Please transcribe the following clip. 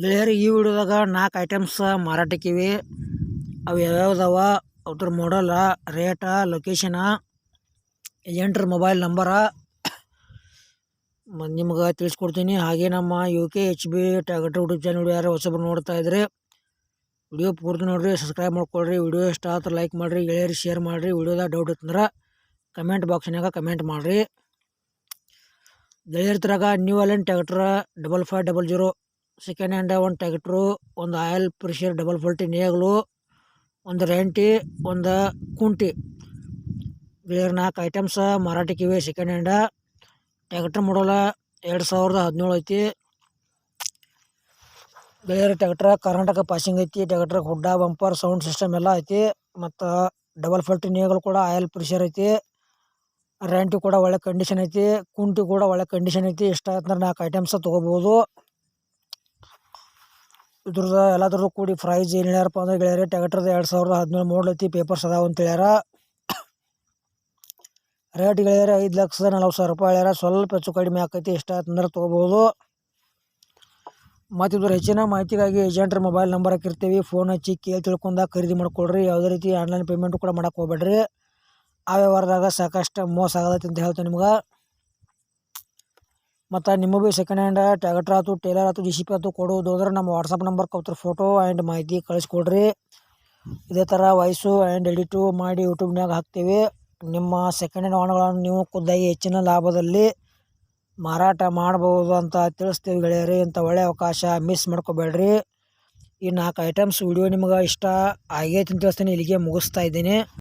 ಗೆಳೆಯರು ಈ ವಿಡಿಯೋದಾಗ ನಾಲ್ಕು ಐಟಮ್ಸ್ ಮಾರಾಟಕ್ಕಿವೆ. ಅವು ಯಾವ್ಯಾವ್ದವ ಅದ್ರ ಮಾಡಲ ರೇಟ ಲೊಕೇಶನ ಏಜೆಂಟ್ರ ಮೊಬೈಲ್ ನಂಬರ ನಿಮ್ಗೆ ತಿಳಿಸ್ಕೊಡ್ತೀನಿ. ಹಾಗೆ ನಮ್ಮ U K H B tractor YouTube channel ಯಾರು ಹೊಸಬ್ರು ನೋಡ್ತಾ ಇದ್ರೆ ವಿಡಿಯೋ ಪೂರ್ತಿ ನೋಡಿರಿ ಸಬ್ಸ್ಕ್ರೈಬ್ ಮಾಡ್ಕೊಳ್ರಿ. ವಿಡಿಯೋ ಇಷ್ಟ ಆದ್ರೆ ಲೈಕ್ ಮಾಡಿರಿ ಗೆಳೆಯರು ಶೇರ್ ಮಾಡಿರಿ. ವಿಡಿಯೋದಾಗ ಡೌಟ್ ಇತ್ತಂದ್ರೆ ಕಮೆಂಟ್ ಬಾಕ್ಸ್ನಾಗ ಕಮೆಂಟ್ ಮಾಡಿರಿ. ಗೆಳೆಯರ್ತರಾಗ new Holland tractor double five double zero second hand ಒಂದು ಟ್ಯಾಕ್ಟ್ರು ಒಂದು ಆಯಲ್ ಪ್ರೆಷರ್ ಡಬಲ್ ಫೋಲ್ಟಿ ನೇಗ್ಲು, ಒಂದು ರೆಂಟಿ ಒಂದು ಕುಂಟಿ ಗೆಳೆಯರ್ ನಾಲ್ಕು ಐಟಮ್ಸ ಮಾರಾಟಕ್ಕಿವೆ ಸೆಕೆಂಡ್ ಹ್ಯಾಂಡ ಟ್ಯಾಕ್ಟ್ರ್ ಮಾಡಲ್ಲ ಎರಡು ಸಾವಿರದ ಹದಿನೇಳು ಐತಿ. ಗೆಳೆಯರ ಟ್ಯಾಕ್ಟ್ರ ಕರ್ನಾಟಕ ಪಾಸಿಂಗ್ ಐತಿ tractor hood bumper sound system ಎಲ್ಲ ಐತಿ, ಮತ್ತು ಡಬಲ್ ಫೋಲ್ಟಿ ನೇಗಳು ಕೂಡ ಆಯಲ್ ಪ್ರೆಷರ್ ಐತಿ. ರೆಂಟಿ ಕೂಡ ಒಳ್ಳೆ ಕಂಡೀಷನ್ ಐತಿ, ಕುಂಟಿ ಕೂಡ ಒಳ್ಳೆ ಕಂಡೀಷನ್ ಐತಿ ಇಷ್ಟ ಆಯ್ತು ನಾಲ್ಕು ಐಟಮ್ಸ ತೊಗೋಬೋದು. ಇದ್ರದ್ದು ಎಲ್ಲಾದ್ರೂ ಕೂಡಿ ಪ್ರೈಸ್ ಏನು ಹೇಳ್ಯಾರಪ್ಪ ಅಂದ್ರೆ ಗೆಳೆಯರೆ ಟ್ಯಾಕ್ಟ್ರದ ಎರಡು ಸಾವಿರದ ಹದಿನೇಳು ಮೂರು ಐತಿ ಪೇಪರ್ಸ್ ಅದಾವ ಅಂತ ಹೇಳ್ಯಾರ. ರೇಟ್ ಗೆಳೆಯರೆ ಐದು ಲಕ್ಷದ ನಲ್ವತ್ತು ಸಾವಿರ ರೂಪಾಯಿ ಹೇಳ್ಯಾರ. ಸ್ವಲ್ಪ ಹೆಚ್ಚು ಕಡಿಮೆ ಆಕೈತಿ ಇಷ್ಟ ಆಯ್ತು ಅಂದ್ರೆ ತೊಗೋಬೋದು. ಮತ್ತು ಇದ್ರ ಹೆಚ್ಚಿನ ಮಾಹಿತಿಗಾಗಿ ಏಜೆಂಟ್ರ ಮೊಬೈಲ್ ನಂಬರ್ ಹಾಕಿರ್ತೀವಿ. ಫೋನ್ ಹಚ್ಚಿ ಕೇಳಿ ತಿಳ್ಕೊಂಡಾಗ ಖರೀದಿ ಮಾಡ್ಕೊಳ್ರಿ. ಯಾವುದೇ ರೀತಿ ಆನ್ಲೈನ್ ಪೇಮೆಂಟ್ ಕೂಡ ಮಾಡಕ್ಕೆ ಹೋಗ್ಬೇಡ್ರಿ. ಆ ವ್ಯವಹಾರದಾಗ ಸಾಕಷ್ಟು ಮೋಸ ಆಗತೈತಿ ಅಂತ ಹೇಳ್ತೇನೆ ನಿಮ್ಗೆ. ಮತ್ತು ನಿಮಗೂ ಸೆಕೆಂಡ್ ಹ್ಯಾಂಡ್ ಟ್ಯಾಕ್ಟ್ರ್ ಆಯ್ತು ಟೇಲರ್ ಆಯ್ತು ಜಿ ಸಿ ಪಿ ಆಯ್ತು ಕೊಡೋದು ನಮ್ಮ ವಾಟ್ಸಪ್ ನಂಬರ್ ಕೊಡ್ತಾರೆ ಫೋಟೋ ಆ್ಯಂಡ್ ಮಾಹಿತಿ ಕಳಿಸ್ಕೊಡ್ರಿ. ಇದೇ ಥರ ವಾಯ್ಸು ಆ್ಯಂಡ್ ಎಡಿಟು ಮಾಡಿ ಯೂಟ್ಯೂಬ್ನಾಗ ಹಾಕ್ತೀವಿ. ನಿಮ್ಮ ಸೆಕೆಂಡ್ ಹ್ಯಾಂಡ್ ವಾಹನಗಳನ್ನು ನೀವು ಖುದ್ದಾಗಿ ಹೆಚ್ಚಿನ ಲಾಭದಲ್ಲಿ ಮಾರಾಟ ಮಾಡ್ಬೋದು ಅಂತ ತಿಳಿಸ್ತೀವಿ ಗೆಳೆಯರಿ, ಇಂಥ ಒಳ್ಳೆಯ ಅವಕಾಶ ಮಿಸ್ ಮಾಡ್ಕೋಬೇಡ್ರಿ. ಈ ನಾಲ್ಕು ಐಟಮ್ಸ್ ವಿಡಿಯೋ ನಿಮ್ಗೆ ಇಷ್ಟ ಆಗೈತೆ ಅಂತ ತಿಳಿಸ್ತೀನಿ, ಇಲ್ಲಿಗೆ ಮುಗಿಸ್ತಾ ಇದ್ದೀನಿ.